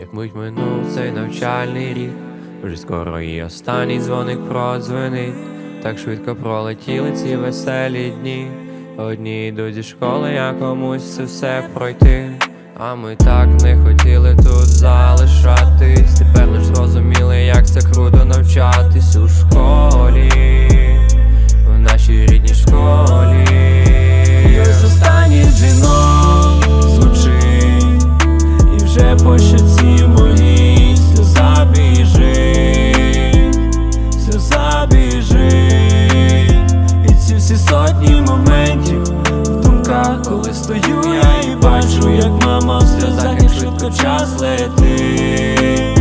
як мить минув цей навчальний рік, вже скоро і останній дзвоник продзвенить, так швидко пролетіли ці веселі дні. Одні йдуть зі школи, а комусь це все пройти. А ми так не хотіли тут залишатись. Тепер лиш зрозуміли, як це круто навчатись у школі, сотні моментів. В думках, коли стою я і бачу, як мама в сльозах, як швидко час летить,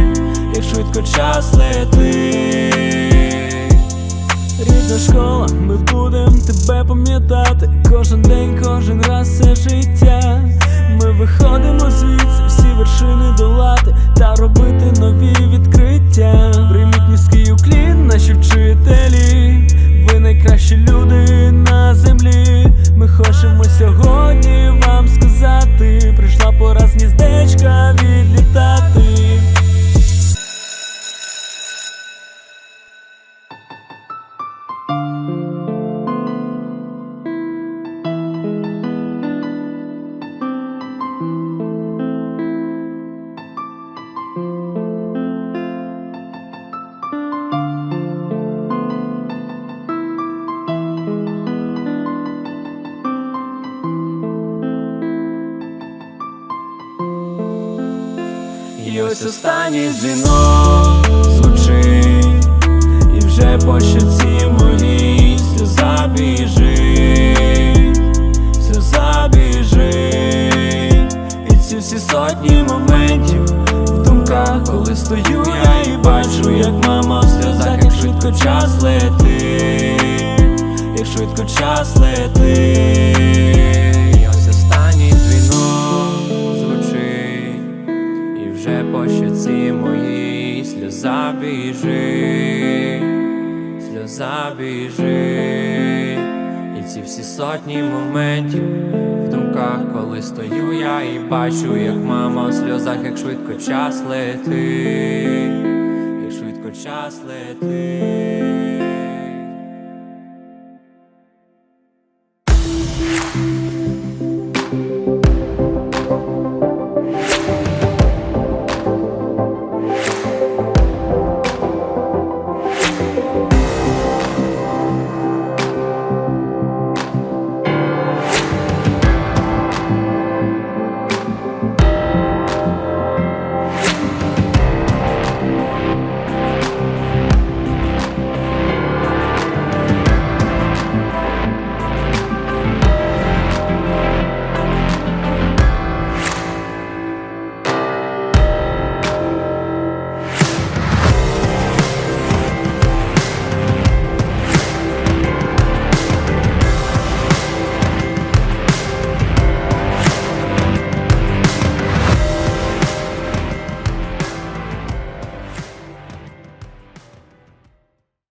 як швидко час летить. Рідна школа, ми будем тебе пам'ятати. Кожен день, кожен раз все життя. Ми виходимо І ось останній дзвінок звучить, і вже по щоці моїй сльоза біжить, сльоза біжить, і ці всі сотні моментів в думках, коли стою я і бачу, як мама в сльозах, як швидко час летить, як швидко час летить. Сльоза біжить, сльоза біжить, і ці всі сотні моментів в думках, коли стою я і бачу, як мама в сльозах, як швидко час летить, як швидко час летить.